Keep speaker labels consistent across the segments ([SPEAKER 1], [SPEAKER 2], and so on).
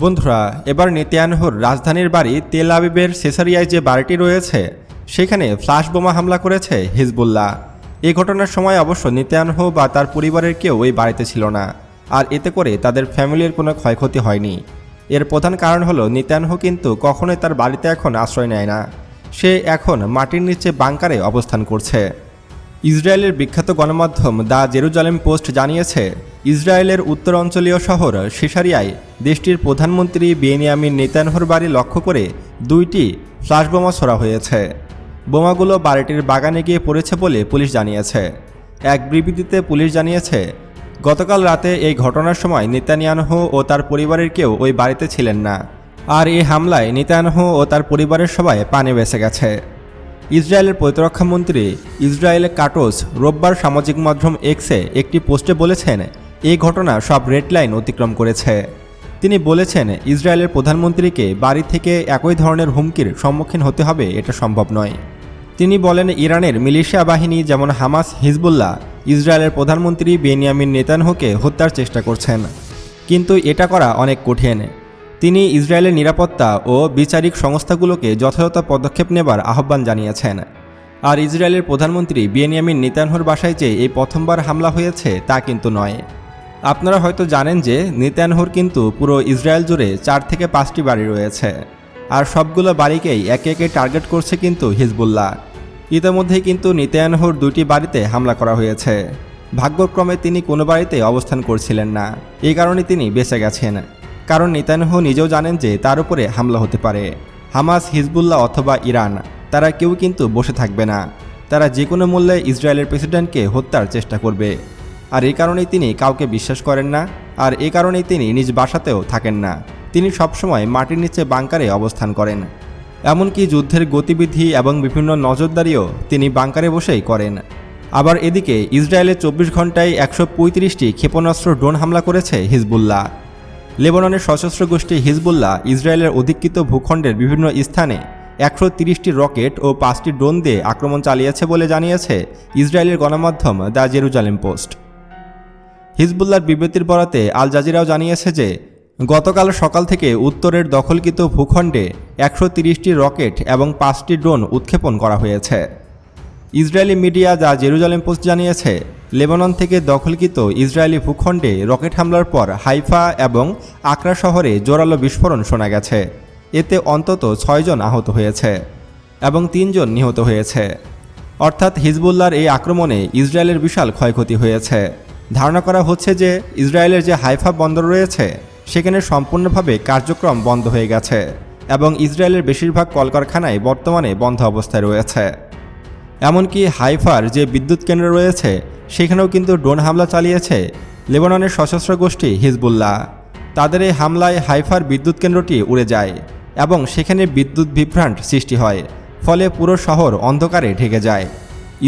[SPEAKER 1] বন্ধুরা, এবার নেতিয়ানহুর রাজধানীর বাড়ি তেল আবিবের সেসারিয়ায় যে বাড়িটি রয়েছে, সেখানে ফ্লাশ বোমা হামলা করেছে হিজবুল্লাহ। এ ঘটনার সময় অবশ্য নেতিয়ানহু বা তার পরিবারের কেউ ওই বাড়িতে ছিল না, আর এতে করে তাদের ফ্যামিলির কোনো ক্ষয়ক্ষতি হয়নি। এর প্রধান কারণ হলো নেতানহু কিন্তু কখনোই তার বাড়িতে এখন আশ্রয় নেয় না। সে এখন মাটির নিচে বাংকারে অবস্থান করছে। ইসরায়েলের বিখ্যাত গণমাধ্যম দ্য জেরুজালেম পোস্ট জানিয়েছে ইসরায়েলের উত্তর অঞ্চলীয় শহর সিসারিয়ায় দেশটির প্রধানমন্ত্রী বেনিয়ামিন নেতানহর বাড়ি লক্ষ্য করে দুইটি ফ্লাশ বোমা ছোড়া হয়েছে। বোমাগুলো বাড়িটির বাগানে গিয়ে পড়েছে বলে পুলিশ জানিয়েছে। এক বিবৃতিতে পুলিশ জানিয়েছে, গতকাল রাতে এই ঘটনার সময় নেতানিয়ানহু ও তার পরিবারের কেউ ওই বাড়িতে ছিলেন না। আর এই হামলায় নেতানিয়ানহু ও তার পরিবারের সবাই পানে বেঁচে গেছে। ইসরায়েলের প্রতিরক্ষা মন্ত্রী ইসরায়েল কাটোস রোববার সামাজিক মাধ্যম এক্সে একটি পোস্টে বলেছেন এই ঘটনা সব রেড লাইন অতিক্রম করেছে। তিনি বলেছেন, ইসরায়েলের প্রধানমন্ত্রীকে বাড়ি থেকে একই ধরনের হুমকির সম্মুখীন হতে হবে, এটা সম্ভব নয়। তিনি বলেন, ইরানের মিলিশিয়া বাহিনী যেমন হামাস, হিজবুল্লাহ, ইসরায়েলের প্রধানমন্ত্রী বেনিয়ামিন নেতানহুকে হত্যার চেষ্টা করছেন। কিন্তু এটা করা অনেক কঠিন। তিনি ইসরায়েলের নিরাপত্তা ও বিচারিক সংস্থাগুলোকে যথাযথ পদক্ষেপ নেবার আহ্বান জানিয়েছেন। আর ইসরায়েলের প্রধানমন্ত্রী বেনিয়ামিন নেতানহুর বাসায় যে এই প্রথমবার হামলা হয়েছে, তা কিন্তু নয়। আপনারা হয়তো জানেন যে নেতানহুর কিন্তু পুরো ইসরায়েল জুড়ে চার থেকে পাঁচটি বাড়ি রয়েছে। আর সবগুলো বাড়িকেই একে একে টার্গেট করছে কিন্তু হিজবুল্লাহ। ইতিমধ্যেই কিন্তু নিতায়ানহুর দুটি বাড়িতে হামলা করা হয়েছে। ভাগ্যক্রমে তিনি কোনো বাড়িতে অবস্থান করছিলেন না। এই কারণে তিনি বেঁচে গেছেন। কারণ নেতানহু নিজেও জানেন যে তার উপরে হামলা হতে পারে। হামাস, হিজবুল্লাহ অথবা ইরান, তারা কেউ কিন্তু বসে থাকবে না। তারা যে কোনো মূল্যে ইসরায়েলের প্রেসিডেন্টকে হত্যার চেষ্টা করবে। আর এই কারণেই তিনি কাউকে বিশ্বাস করেন না, আর এই কারণেই তিনি নিজ বাসাতেও থাকেন না। তিনি সবসময় মাটির নিচে বাংকারে অবস্থান করেন। এমনকি যুদ্ধের গতিবিধি এবং বিভিন্ন নজরদারিও তিনি বাংকারে বসেই করেন। আবার এদিকে ইসরায়েলে চব্বিশ ঘন্টায় একশো পঁয়ত্রিশটি ক্ষেপণাস্ত্র ড্রোন হামলা করেছে হিজবুল্লাহ। লেবাননের সশস্ত্র গোষ্ঠী হিজবুল্লাহ ইসরায়েলের অধিকৃত ভূখণ্ডের বিভিন্ন স্থানে একশো তিরিশটি রকেট ও পাঁচটি ড্রোন দিয়ে আক্রমণ চালিয়েছে বলে জানিয়েছে ইসরায়েলের গণমাধ্যম দ্য জেরুজালেম পোস্ট। হিজবুল্লাহর বিবৃতির বরাতে আল জাজিরাও জানিয়েছে যে, গতকাল সকাল থেকে উত্তরের দখলকৃত ভূখণ্ডে একশো তিরিশটি রকেট এবং পাঁচটি ড্রোন উৎক্ষেপণ করা হয়েছে। ইসরায়েলি মিডিয়া যা জেরুজালেম পোস্ট জানিয়েছে, লেবানন থেকে দখলকৃত ইসরায়েলি ভূখণ্ডে রকেট হামলার পর হাইফা এবং আকরা শহরে জোরালো বিস্ফোরণ শোনা গেছে। এতে অন্তত ছয়জন আহত হয়েছে এবং তিনজন নিহত হয়েছে। অর্থাৎ হিজবুল্লাহর এই আক্রমণে ইসরায়েলের বিশাল ক্ষয়ক্ষতি হয়েছে। ধারণা করা হচ্ছে যে ইসরায়েলের যে হাইফা বন্দর রয়েছে, সেখানে সম্পূর্ণভাবে কার্যক্রম বন্ধ হয়ে গেছে এবং ইসরায়েলের বেশিরভাগ কলকারখানায় বর্তমানে বন্ধ অবস্থায় রয়েছে। এমনকি হাইফার যে বিদ্যুৎ কেন্দ্র রয়েছে, সেখানেও কিন্তু ড্রোন হামলা চালিয়েছে লেবাননের সশস্ত্র গোষ্ঠী হিজবুল্লাহ। তাদের এই হামলায় হাইফার বিদ্যুৎ কেন্দ্রটি উড়ে যায় এবং সেখানে বিদ্যুৎ বিভ্রান্ট সৃষ্টি হয়, ফলে পুরো শহর অন্ধকারে ঢেকে যায়।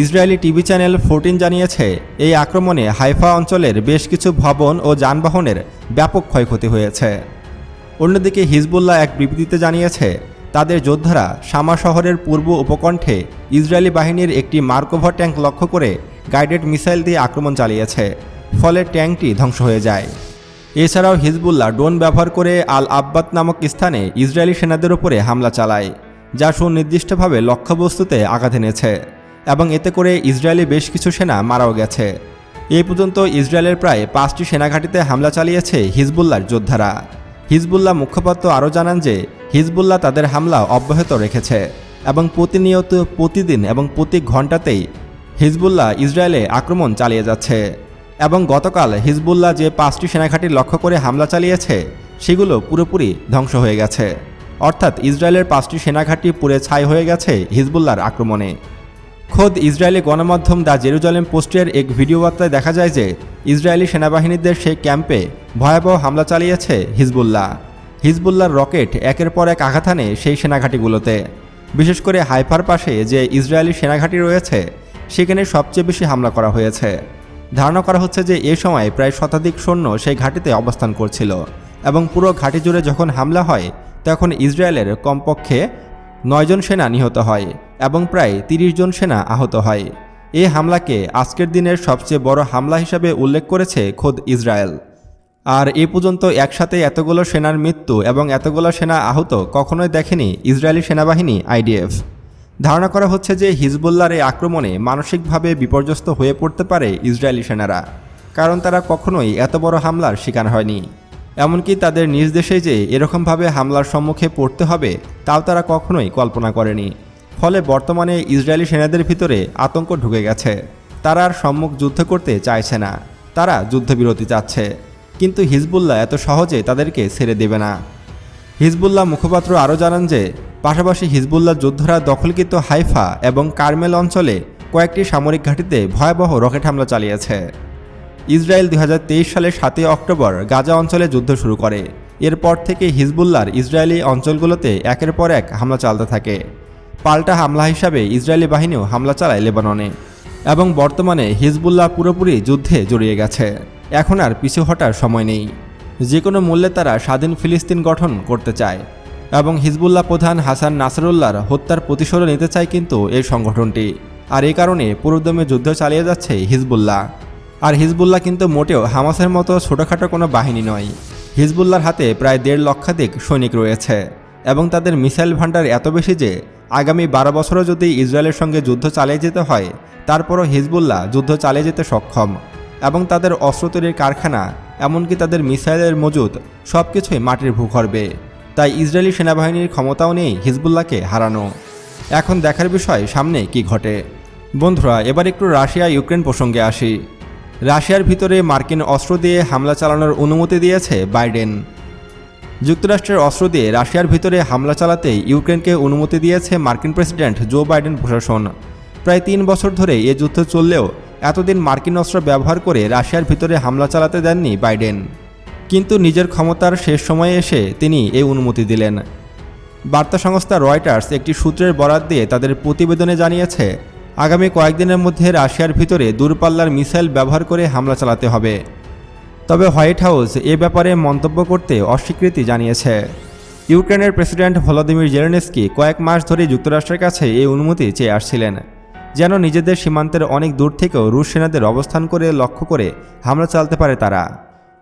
[SPEAKER 1] ইসরায়েলি টিভি চ্যানেল ফোরটিন জানিয়েছে, এই আক্রমণে হাইফা অঞ্চলের বেশ কিছু ভবন ও যানবাহনের ব্যাপক ক্ষয়ক্ষতি হয়েছে। অন্যদিকে হিজবুল্লাহ এক বিবৃতিতে জানিয়েছে, তাদের যোদ্ধারা শামা শহরের পূর্ব উপকণ্ঠে ইসরায়েলি বাহিনীর একটি মার্কোভা ট্যাঙ্ক লক্ষ্য করে গাইডেড মিসাইল দিয়ে আক্রমণ চালিয়েছে, ফলে ট্যাঙ্কটি ধ্বংস হয়ে যায়। এছাড়াও হিজবুল্লাহ ড্রোন ব্যবহার করে আল আব্বাত নামক স্থানে ইসরায়েলি সেনাদের উপরে হামলা চালায়, যা সুনির্দিষ্টভাবে লক্ষ্যবস্তুতে আঘাত এনেছে। এবং এতে করে ইসরায়েলি বেশ কিছু সেনা মারাও গেছে। এই পর্যন্ত ইসরায়েলের প্রায় পাঁচটি সেনাঘাঁটিতে হামলা চালিয়েছে হিজবুল্লাহর যোদ্ধারা। হিজবুল্লাহ মুখপাত্র আরও জানান যে, হিজবুল্লাহ তাদের হামলা অব্যাহত রেখেছে এবং প্রতিনিয়ত প্রতিদিন এবং প্রতি ঘন্টাতেই হিজবুল্লাহ ইসরায়েলে আক্রমণ চালিয়ে যাচ্ছে এবং গতকাল হিজবুল্লাহ যে পাঁচটি সেনাঘাঁটি লক্ষ্য করে হামলা চালিয়েছে, সেগুলো পুরোপুরি ধ্বংস হয়ে গেছে। অর্থাৎ ইসরায়েলের পাঁচটি সেনাঘাঁটি পুড়ে ছাই হয়ে গেছে হিজবুল্লাহর আক্রমণে। খোদ ইসরায়েলি গণমাধ্যম দ্য জেরুজালেম পোস্টের এক ভিডিও বার্তায় দেখা যায় যে ইসরায়েলি সেনাবাহিনীদের সেই ক্যাম্পে ভয়াবহ হামলা চালিয়েছে হিজবুল্লাহ। হিজবুল্লাহর রকেট একের পর এক আঘাত আনে সেই সেনাঘাঁটিগুলোতে। বিশেষ করে হাইফার পাশে যে ইসরায়েলি সেনাঘাঁটি রয়েছে, সেখানে সবচেয়ে বেশি হামলা করা হয়েছে। ধারণা করা হচ্ছে যে এ সময় প্রায় শতাধিক সৈন্য সেই ঘাঁটিতে অবস্থান করছিল এবং পুরো ঘাঁটি জুড়ে যখন হামলা হয়, তখন ইসরায়েলের কমপক্ষে নয়জন সেনা নিহত হয়। এবং প্রায় তিরিশ জন সেনা আহত হয়। এ হামলাকে আজকের দিনের সবচেয়ে বড় হামলা হিসাবে উল্লেখ করেছে খোদ ইসরায়েল। আর এ পর্যন্ত একসাথে এতগুলো সেনার মৃত্যু এবং এতগুলো সেনা আহত কখনোই দেখেনি ইসরায়েলি সেনাবাহিনী আইডিএফ। ধারণা করা হচ্ছে যে হিজবুল্লার এই আক্রমণে মানসিকভাবে বিপর্যস্ত হয়ে পড়তে পারে ইসরায়েলি সেনারা, কারণ তারা কখনোই এত বড় হামলার শিকার হয়নি। এমনকি তাদের নিজ দেশে যে এরকমভাবে হামলার সম্মুখে পড়তে হবে, তাও তারা কখনোই কল্পনা করেনি। ফলে বর্তমানে ইসরায়েলি সেনাদের ভিতরে আতঙ্ক ঢুকে গেছে। তারা আর সম্মুখ যুদ্ধ করতে চাইছে না। তারা যুদ্ধবিরতি চাচ্ছে। কিন্তু হিজবুল্লাহ এত সহজে তাদেরকে ছেড়ে দেবে না। হিজবুল্লাহ মুখপাত্র আরও জানান যে, পাশাপাশি হিজবুল্লাহ যোদ্ধারা দখলকৃত হাইফা এবং কার্মেল অঞ্চলে কয়েকটি সামরিক ঘাঁটিতে ভয়াবহ রকেট হামলা চালিয়েছে। ইসরায়েল দু হাজার তেইশ সালের সাতই অক্টোবর গাজা অঞ্চলে যুদ্ধ শুরু করে। এরপর থেকে হিজবুল্লাহর ইসরায়েলি অঞ্চলগুলোতে একের পর এক হামলা চালাতে থাকে। পাল্টা হামলা হিসাবে ইসরায়েলি বাহিনীও হামলা চালায় লেবাননে এবং বর্তমানে হিজবুল্লাহ পুরোপুরি যুদ্ধে জড়িয়ে গেছে। এখন আর পিছু হটার সময় নেই। যে কোনো মূল্যে তারা স্বাধীন ফিলিস্তিন গঠন করতে চায় এবং হিজবুল্লাহ প্রধান হাসান নাসরুল্লাহর হত্যার প্রতিশোধ নিতে চায় কিন্তু এই সংগঠনটি। আর এই কারণে পুরোদমে যুদ্ধ চালিয়ে যাচ্ছে হিজবুল্লাহ। আর হিজবুল্লাহ কিন্তু মোটেও হামাসের মতো ছোটোখাটো কোনো বাহিনী নয়। হিজবুল্লাহর হাতে প্রায় দেড় লক্ষাধিক সৈনিক রয়েছে এবং তাদের মিসাইল ভাণ্ডার এত বেশি যে আগামী বারো বছরও যদি ইসরায়েলের সঙ্গে যুদ্ধ চালিয়ে যেতে হয়, তারপরও হিজবুল্লাহ যুদ্ধ চালিয়ে যেতে সক্ষম এবং তাদের অস্ত্র তৈরির কারখানা, এমনকি তাদের মিসাইলের মজুদ সব কিছুই মাটির ভূগর্ভে তাই ইসরায়েলি সেনাবাহিনীর ক্ষমতাও নেই হিজবুল্লাহকে হারানো। এখন দেখার বিষয় সামনে কি ঘটে? বন্ধুরা, এবার একটু রাশিয়া ইউক্রেন প্রসঙ্গে আসি। রাশিয়ার ভিতরে মার্কিন অস্ত্র দিয়ে হামলা চালানোর অনুমতি দিয়েছে বাইডেন। যুক্তরাষ্ট্রের অস্ত্র দিয়ে রাশিয়ার ভিতরে হামলা চালাতে ইউক্রেনকে অনুমতি দিয়েছে মার্কিন প্রেসিডেন্ট জো বাইডেন প্রশাসন। প্রায় তিন বছর ধরে এ যুদ্ধ চললেও এতদিন মার্কিন অস্ত্র ব্যবহার করে রাশিয়ার ভিতরে হামলা চালাতে দেননি বাইডেন। কিন্তু নিজের ক্ষমতার শেষ সময়ে এসে তিনি এই অনুমতি দিলেন। বার্তা সংস্থা রয়টার্স একটি সূত্রের বরাত দিয়ে তাদের প্রতিবেদনে জানিয়েছে, আগামী কয়েকদিনের মধ্যে রাশিয়ার ভিতরে দূরপাল্লার মিসাইল ব্যবহার করে হামলা চালাতে হবে। তবে হোয়াইট হাউস এ ব্যাপারে মন্তব্য করতে অস্বীকৃতি জানিয়েছে। ইউক্রেনের প্রেসিডেন্ট ভলোদিমির জেলেনস্কি কয়েক মাস ধরে যুক্তরাষ্ট্রের কাছে এই অনুমতি চেয়ে আসছিলেন, যেন নিজেদের সীমান্তের অনেক দূর থেকেও রুশ সেনাদের অবস্থান করে লক্ষ্য করে হামলা চালাতে পারে তারা।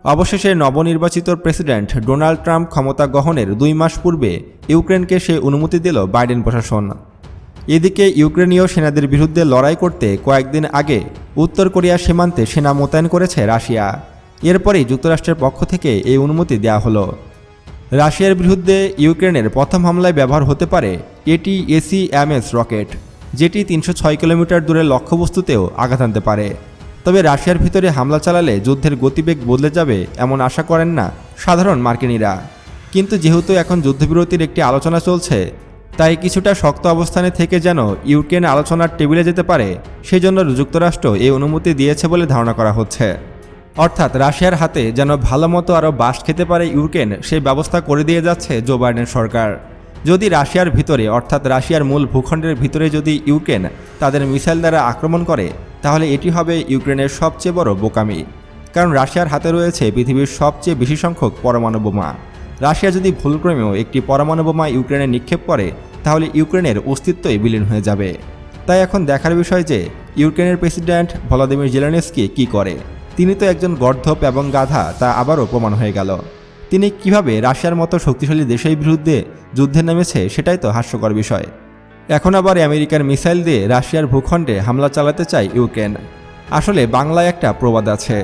[SPEAKER 1] অবশেষে নবনির্বাচিত প্রেসিডেন্ট ডোনাল্ড ট্রাম্প ক্ষমতা গ্রহণের দুই মাস পূর্বে ইউক্রেনকে সে অনুমতি দিল বাইডেন প্রশাসন। এদিকে ইউক্রেনীয় সেনাদের বিরুদ্ধে লড়াই করতে কয়েকদিন আগে উত্তর কোরিয়ার সীমান্তে সেনা মোতায়েন করেছে রাশিয়া। এরপরেই যুক্তরাষ্ট্রের পক্ষ থেকে এই অনুমতি দেওয়া হলো। রাশিয়ার বিরুদ্ধে ইউক্রেনের প্রথম হামলায় ব্যবহার হতে পারে এটি এসি এমএস রকেট, যেটি তিনশো ছয় কিলোমিটার দূরের লক্ষ্যবস্তুতেও আঘাত আনতে পারে। তবে রাশিয়ার ভিতরে হামলা চালালে যুদ্ধের গতিবেগ বদলে যাবে এমন আশা করেন না সাধারণ মার্কিনীরা। কিন্তু যেহেতু এখন যুদ্ধবিরতির একটি আলোচনা চলছে, তাই কিছুটা শক্ত অবস্থানে থেকে যেন ইউক্রেন আলোচনার টেবিলে যেতে পারে সেই জন্য যুক্তরাষ্ট্র এই অনুমতি দিয়েছে বলে ধারণা করা হচ্ছে। অর্থাৎ রাশিয়ার হাতে যেন ভালো মতো আরও বাস খেতে পারে ইউক্রেন সেই ব্যবস্থা করে দিয়ে যাচ্ছে জো বাইডেন সরকার। যদি রাশিয়ার ভিতরে, অর্থাৎ রাশিয়ার মূল ভূখণ্ডের ভিতরে যদি ইউক্রেন তাদের মিসাইল দ্বারা আক্রমণ করে, তাহলে এটি হবে ইউক্রেনের সবচেয়ে বড় বোকামি। কারণ রাশিয়ার হাতে রয়েছে পৃথিবীর সবচেয়ে বেশি সংখ্যক পরমাণু বোমা। রাশিয়া যদি ভুলক্রমেও একটি পরমাণু বোমা ইউক্রেনে নিক্ষেপ করে, তাহলে ইউক্রেনের অস্তিত্বই বিলীন হয়ে যাবে। তাই এখন দেখার বিষয় যে, ইউক্রেনের প্রেসিডেন্ট ভলাদিমির জেলানেস্কি কি করে? তিনি তো একজন গর্ধপ এবং গাধা, তা আবারও প্রমাণ হয়ে গেল। তিনি কীভাবে রাশিয়ার মতো শক্তিশালী দেশের বিরুদ্ধে যুদ্ধে নেমেছে, সেটাই তো হাস্যকর বিষয়। এখন আবার আমেরিকার মিসাইল দিয়ে রাশিয়ার ভূখণ্ডে হামলা চালাতে চায় ইউক্রেন। আসলে বাংলায় একটা প্রবাদ আছে,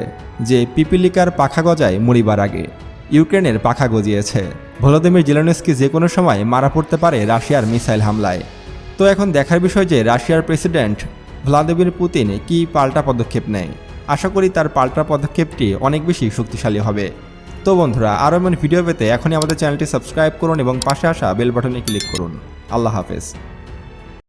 [SPEAKER 1] যে পিপিলিকার পাখা গজায় মরিবার আগে ইউক্রেনের পাখা গজিয়েছে। ভলোদিমির জেলেনস্কি যে কোনো সময় মারা পড়তে পারে রাশিয়ার মিসাইল হামলায়। তো এখন দেখার বিষয় যে রাশিয়ার প্রেসিডেন্ট ভ্লাদিমির পুতিন কি পাল্টা পদক্ষেপ নেয়। আশা করি তার পাল্টা পদক্ষেপটি অনেক বেশি শক্তিশালী হবে। তো বন্ধুরা, আরও এমন ভিডিও পেতে এখনই আমাদের চ্যানেলটি সাবস্ক্রাইব করুন এবং পাশে আসা বেল বাটনে ক্লিক করুন। আল্লাহ হাফেজ।